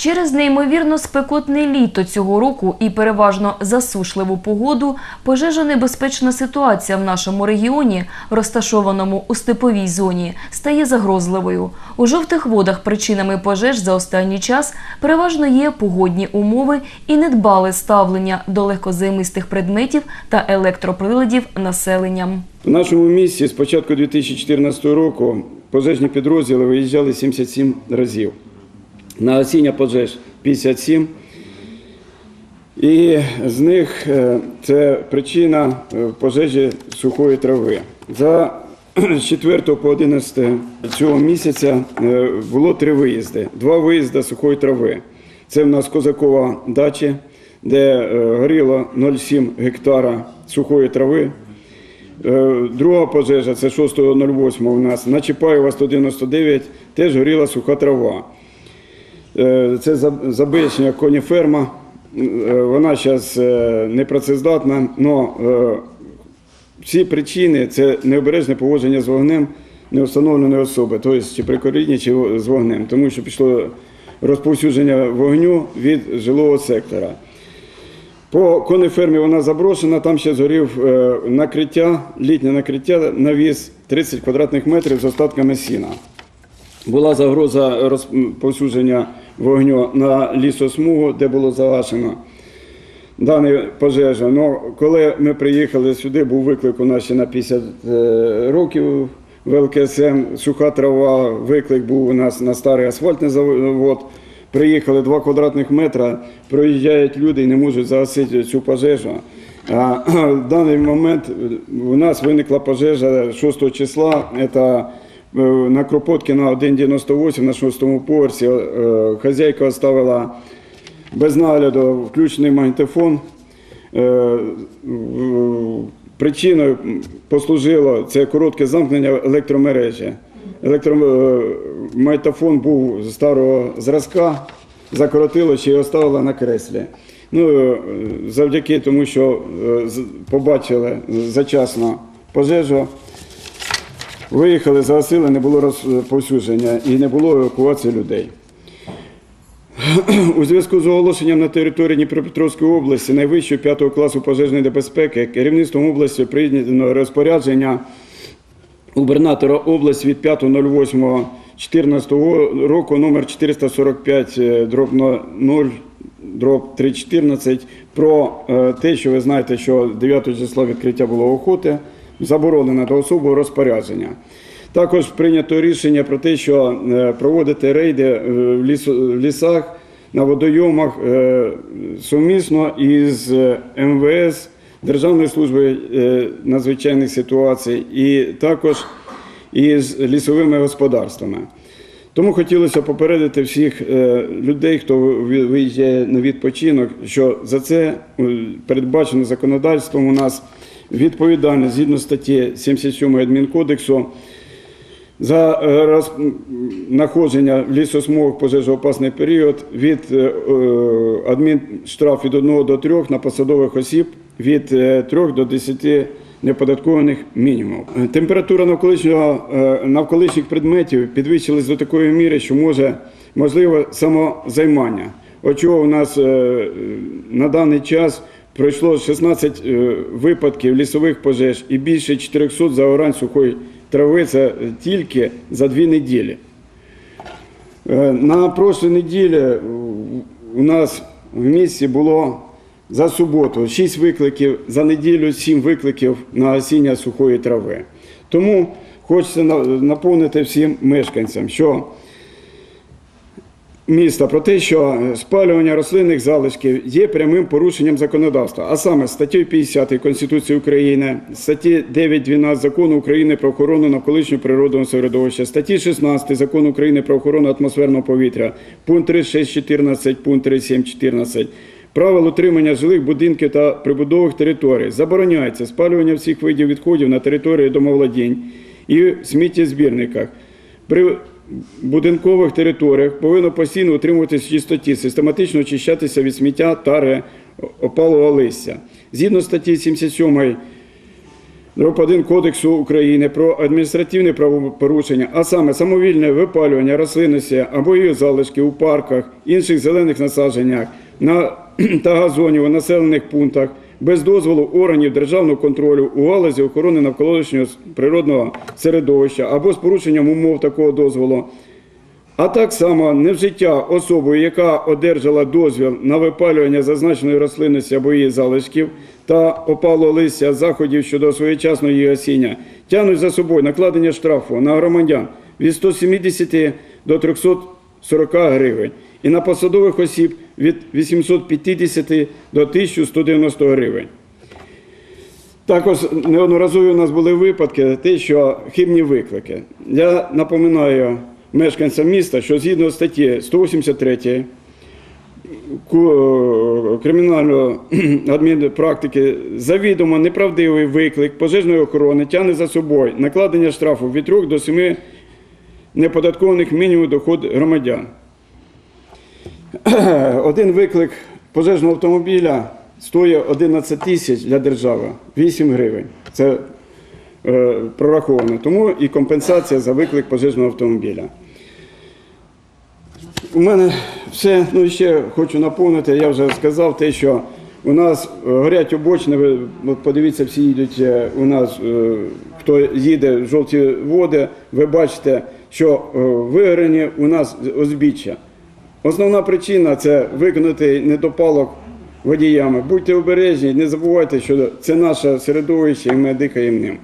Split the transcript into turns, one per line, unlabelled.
Через неймовірно спекотне літо цього року і переважно засушливу погоду, пожежонебезпечна ситуація в нашому регіоні, розташованому у степовій зоні, стає загрозливою. У жовтих водах причинами пожеж за останній час переважно є погодні умови і недбале ставлення до легкозаймистих предметів та електроприладів населенням.
В нашому місті з початку 2014 року пожежні підрозділи виїжджали 77 разів. На осіння пожеж 57. І з них е, це причина е, пожежі сухої трави. За з 4 по 11 цього місяця е, було три виїзди. Два виїзди сухої трави. Це в нас Козакова дача, де горіло 0,7 гектара сухої трави. Друга пожежа, це 6.08 у нас, на Чапаєва 199, теж горіла суха трава. Е, Це за- забезпечення коніферма. Е, Вона зараз непрацездатна, але всі причини це необережне поводження з вогнем неустановленої особи, тобто чи при корінні, чи з вогнем, тому що пішло розповсюдження вогню від жилого сектора. По конифермі вона заброшена, там ще згорів е, накриття, літнє накриття на віз 30 квадратних метрів з остатками сіна. Була загроза розповсюдження вогню на лісосмугу, де було загашено дане пожежа. Ну, коли ми приїхали сюди, був виклик у нас ще на 50 е, років в ЛКСМ, суха трава, виклик був у нас на старий асфальтний завод. Приїхали 2 квадратних метра, проїжджають люди і не можуть загасити цю пожежу. А в даний момент у нас виникла пожежа 6 числа. Е, на Кропоткіна 1,98 на 6 поверсі. Е, Хазяйка оставила без нагляду включений магнітофон. Е, Причиною послужило це коротке замкнення електромережі. Електромагнітофон був старого зразка, закоротило ще й оставило на креслі. Ну, е, завдяки тому, що е, побачили завчасно пожежу, виїхали, загасили, не було розповсюдження і не було евакуації людей. У зв'язку з оголошенням на території Дніпропетровської області найвищого п'ятого класу пожежної небезпеки керівництвом області прийнято розпорядження губернатора області від 5.08.14 року номер 445 е, дроб 0 дроб 314 про е, те, що ви знаєте, що 9 числа відкриття було охоти, заборонено до особого розпорядження. Також прийнято рішення про те, що е, проводити рейди е, в лісах на водойомах е, сумісно із МВС, Державною службою надзвичайних ситуацій і також із лісовими господарствами. Тому хотілося попередити всіх людей, хто ви- виїжджає на відпочинок, що за це передбачено законодавством у нас відповідальність згідно статті 77 Адмінкодексу за е, знаходження в лісосмугах пожежоопасний період від е, е, адмінштраф від 1 до 3 на посадових осіб від 3 до 10 неподаткованих мінімумів. Температура навколишнього, навколишніх предметів підвищилась до такої міри, що може можливо самозаймання. От чого у нас на даний час пройшло 16 е, випадків лісових пожеж і більше 400 загорань сухої трави це тільки за дві неділі. Е, На прошлій неділі у нас в місті було за суботу 6 викликів, за неділю 7 викликів на осіння сухої трави. Тому хочеться наповнити всім мешканцям, що міста про те, що спалювання рослинних залишків є прямим порушенням законодавства, а саме статтею 50 Конституції України, статті 9.12 Закону України про охорону навколишнього природного середовища, статті 16 Закону України про охорону атмосферного повітря, пункт 3.6.14, пункт 3.7.14, правил утримання жилих будинків та прибудових територій. Забороняється спалювання всіх видів відходів на території домовладінь і в сміттєзбірниках. При будинкових територіях повинно постійно утримуватися в чистоті, систематично очищатися від сміття, тари, опалого листя. Згідно статті 77 Дроп 1 Кодексу України про адміністративне правопорушення, а саме самовільне випалювання рослинності або її залишки у парках, інших зелених насадженнях на, та газонів у населених пунктах без дозволу органів державного контролю у галузі охорони навколишнього природного середовища або з порушенням умов такого дозволу, а так само невжиття особою, яка одержала дозвіл на випалювання зазначеної рослинності або її залишків та опалого листя заходів щодо своєчасного її осіння, тягнуть за собою накладення штрафу на громадян від 170 до 340 гривень і на посадових осіб від 850 до 1190 гривень. Також неодноразові у нас були випадки, те, що хибні виклики. Я напоминаю мешканцям міста, що згідно статті 183 кримінальної адмінпрактики завідомо неправдивий виклик пожежної охорони тягне за собою накладення штрафу від 3 до 7 неподаткованих мінімум доход громадян. Один виклик пожежного автомобіля стоїть 11 тисяч для держави, 8 гривень. Це е, прораховано. Тому і компенсація за виклик пожежного автомобіля. У мене все, ну ще хочу наповнити, я вже сказав те, що у нас е, горять обочини, ви подивіться, всі їдуть е, у нас, е, хто їде в жовті води, ви бачите, що вигорені у нас узбіччя. Основна причина це виконати недопалок водіями. Будьте обережні, не забувайте, що це наше середовище і ми дихаємо ним.